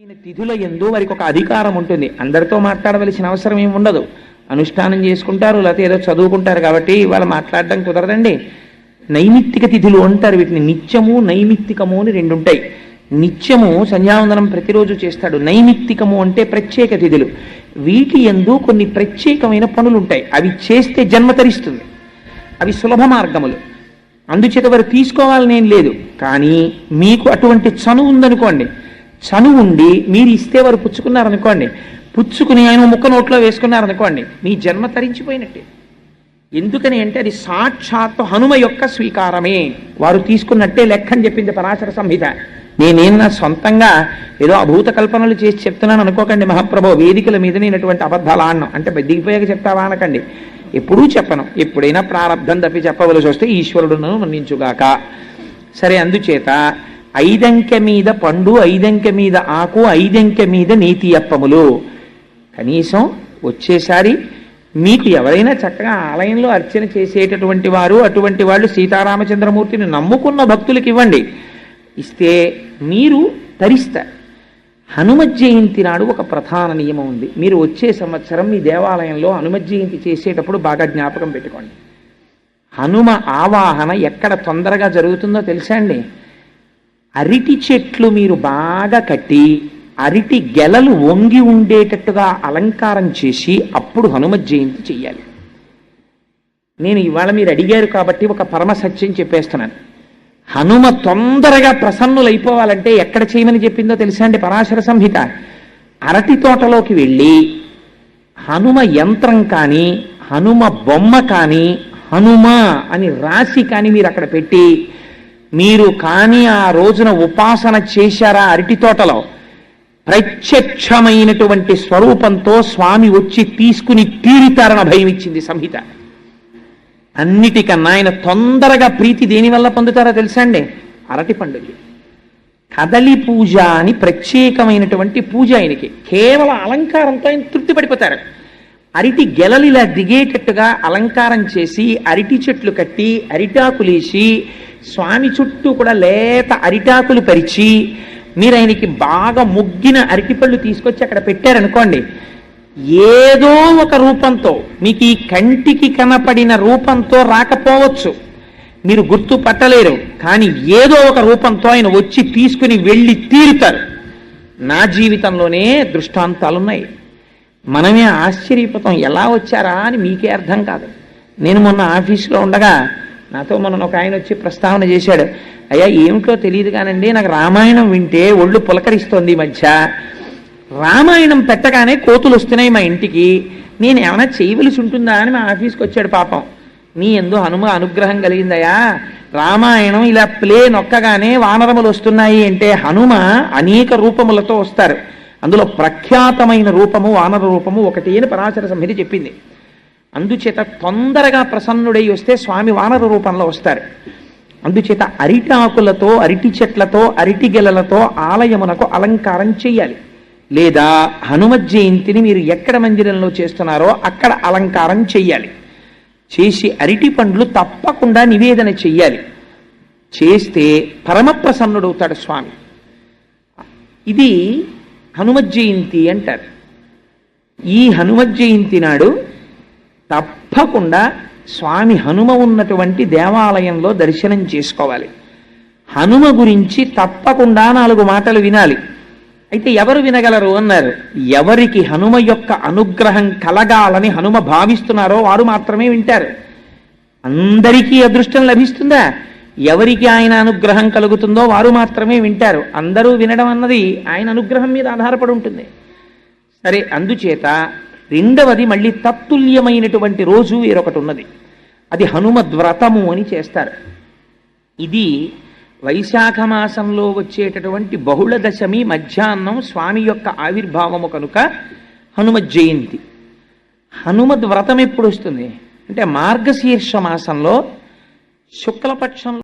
ఈయన తిథుల ఎందు వారికి ఒక అధికారం ఉంటుంది. అందరితో మాట్లాడవలసిన అవసరం ఏమి ఉండదు. అనుష్ఠానం చేసుకుంటారు లేకపోతే ఏదో చదువుకుంటారు కాబట్టి వాళ్ళు మాట్లాడడం కుదరదండి. నైమిత్తిక తిథులు అంటారు వీటిని. నిత్యము నైమిత్తికము అని రెండు ఉంటాయి. నిత్యము సంధ్యావందనం ప్రతిరోజు చేస్తాడు. నైమిత్తికము అంటే ప్రత్యేక తిథులు. వీటి ఎందు కొన్ని ప్రత్యేకమైన పనులు ఉంటాయి. అవి చేస్తే జన్మ తరిస్తుంది. అవి సులభ మార్గములు. అందుచేత వారు తీసుకోవాలని ఏం లేదు. కానీ మీకు అటువంటి చనువు ఉందనుకోండి చను ఉండి మీరు ఇస్తే వారు పుచ్చుకున్నారనుకోండి. పుచ్చుకుని ఆయన ముక్క నోట్లో వేసుకున్నారనుకోండి మీ జన్మ తరించిపోయినట్టే. ఎందుకని అంటే అది సాక్షాత్ హనుమ యొక్క స్వీకారమే. వారు తీసుకున్నట్టే లెక్క అని చెప్పింది పరాశర సంహిత. నేనేం నా సొంతంగా ఏదో అభూత కల్పనలు చేసి చెప్తున్నాను అనుకోకండి మహాప్రభు. వేదికల మీద నేనటువంటి అబద్ధాలు ఆడను. అంటే దిగిపోయాక చెప్తావా అనకండి. ఎప్పుడూ చెప్పను. ఎప్పుడైనా ప్రారంధం తప్పి చెప్పవలసి వస్తే ఈశ్వరుడును మన్నించుగాక. సరే అందుచేత ఐదంకె మీద పండు ఐదంకె మీద ఆకు ఐదంకె మీద నీతి అప్పములు. కనీసం వచ్చేసారి మీకు ఎవరైనా చక్కగా ఆలయంలో అర్చన చేసేటటువంటి వారు అటువంటి వాళ్ళు సీతారామచంద్రమూర్తిని నమ్ముకున్న భక్తులకి ఇవ్వండి. ఇస్తే మీరు తరిస్తారు హనుమ జయంతి నాడు ఒక ప్రధాన నియమం ఉంది. మీరు వచ్చే సంవత్సరం మీ దేవాలయంలో హనుమ జయంతి చేసేటప్పుడు బాగా జ్ఞాపకం పెట్టుకోండి. హనుమ ఆవాహన ఎక్కడ తొందరగా జరుగుతుందో తెలుసా అండి? అరటి చెట్లు మీరు బాగా కట్టి అరటి గెలలు వంగి ఉండేటట్టుగా అలంకారం చేసి అప్పుడు హనుమ జయంతి చెయ్యాలి. నేను ఇవాళ మీరు అడిగారు కాబట్టి ఒక పరమ సత్యం చెప్పేస్తున్నాను. హనుమ తొందరగా ప్రసన్నులైపోవాలంటే ఎక్కడ చేయమని చెప్పిందో తెలుసా అండి పరాశర సంహిత? అరటి తోటలోకి వెళ్ళి హనుమ యంత్రం కానీ హనుమ బొమ్మ కానీ హనుమ అని రాసి కానీ మీరు అక్కడ పెట్టి మీరు కానీ ఆ రోజున ఉపాసన చేశారా అరటి తోటలో? ప్రత్యక్షమైనటువంటి స్వరూపంతో స్వామి వచ్చి తీసుకుని తీరుతారన్న భయం ఇచ్చింది సంహిత. అన్నిటికన్నా ఆయన తొందరగా ప్రీతి దేనివల్ల పొందుతారో తెలుసా అండి? అరటి పండుగ. కదలి పూజ అని ప్రత్యేకమైనటువంటి పూజ ఆయనకి. కేవలం అలంకారంతో ఆయన తృప్తి పడిపోతారు. అరటి గెలలు ఇలా దిగేటట్టుగా అలంకారం చేసి అరటి చెట్లు కట్టి అరిటాకులేసి స్వామి చుట్టూ కూడా లేత అరిటాకులు పరిచి మీరు ఆయనకి బాగా ముగ్గిన అరటిపళ్ళు తీసుకొచ్చి అక్కడ పెట్టారనుకోండి ఏదో ఒక రూపంతో మీకు ఈ కంటికి కనపడిన రూపంతో రాకపోవచ్చు. మీరు గుర్తు పట్టలేరు కానీ ఏదో ఒక రూపంతో ఆయన వచ్చి తీసుకుని వెళ్ళి తీరుతారు. నా జీవితంలోనే దృష్టాంతాలున్నాయి. మనమే ఆశ్చర్యపోతాం ఎలా వచ్చారా అని మీకే అర్థం కాదు. నేను మొన్న ఆఫీసులో ఉండగా నాతో మొన్న ఒక ఆయన వచ్చి ప్రస్తావన చేశాడు. అయ్యా ఏమిటో తెలియదు కానండి నాకు రామాయణం వింటే ఒళ్ళు పులకరిస్తోంది ఈ మధ్య. రామాయణం పెట్టగానే కోతులు వస్తున్నాయి మా ఇంటికి. నేను ఏమైనా చేయవలసి ఉంటుందా అని మా ఆఫీస్కి వచ్చాడు పాపం. నీ ఎందు హనుమ అనుగ్రహం కలిగిందయా రామాయణం ఇలా ప్లే నొక్కగానే వానరములు వస్తున్నాయి అంటే హనుమ అనేక రూపములతో వస్తారు. అందులో ప్రఖ్యాతమైన రూపము వానర రూపము ఒకటి అని పరాశర సంహిత చెప్పింది. అందుచేత తొందరగా ప్రసన్నుడై వస్తే స్వామి వానర రూపంలో వస్తారు. అందుచేత అరిటాకులతో అరటి చెట్లతో అరటి గెలలతో ఆలయమునకు అలంకారం చేయాలి లేదా హనుమ జయంతిని మీరు ఎక్కడ మందిరంలో చేస్తున్నారో అక్కడ అలంకారం చెయ్యాలి. చేసి అరటి పండ్లు తప్పకుండా నివేదన చెయ్యాలి. చేస్తే పరమప్రసన్నుడవుతాడు స్వామి. ఇది హనుమత్ జయంతి అంటారు. ఈ హనుమత్ జయంతి నాడు తప్పకుండా స్వామి హనుమ ఉన్నటువంటి దేవాలయంలో దర్శనం చేసుకోవాలి. హనుమ గురించి తప్పకుండా నాలుగు మాటలు వినాలి. అయితే ఎవరు వినగలరు అన్నారు. ఎవరికి హనుమ యొక్క అనుగ్రహం కలగాలని హనుమ భావిస్తున్నారో వారు మాత్రమే వింటారు. అందరికీ అదృష్టం లభిస్తుందా? ఎవరికి ఆయన అనుగ్రహం కలుగుతుందో వారు మాత్రమే వింటారు. అందరూ వినడం అన్నది ఆయన అనుగ్రహం మీద ఆధారపడి ఉంటుంది. సరే అందుచేత రెండవది మళ్ళీ తత్తుల్యమైనటువంటి రోజు వేరొకటి ఉన్నది అది హనుమద్వ్రతము అని చేస్తారు. ఇది వైశాఖ మాసంలో వచ్చేటటువంటి బహుళ దశమి మధ్యాహ్నం స్వామి యొక్క ఆవిర్భావము కనుక హనుమ జయంతి. హనుమద్ వ్రతం ఎప్పుడు వస్తుంది అంటే మార్గశీర్ష మాసంలో శుక్లపక్షంలో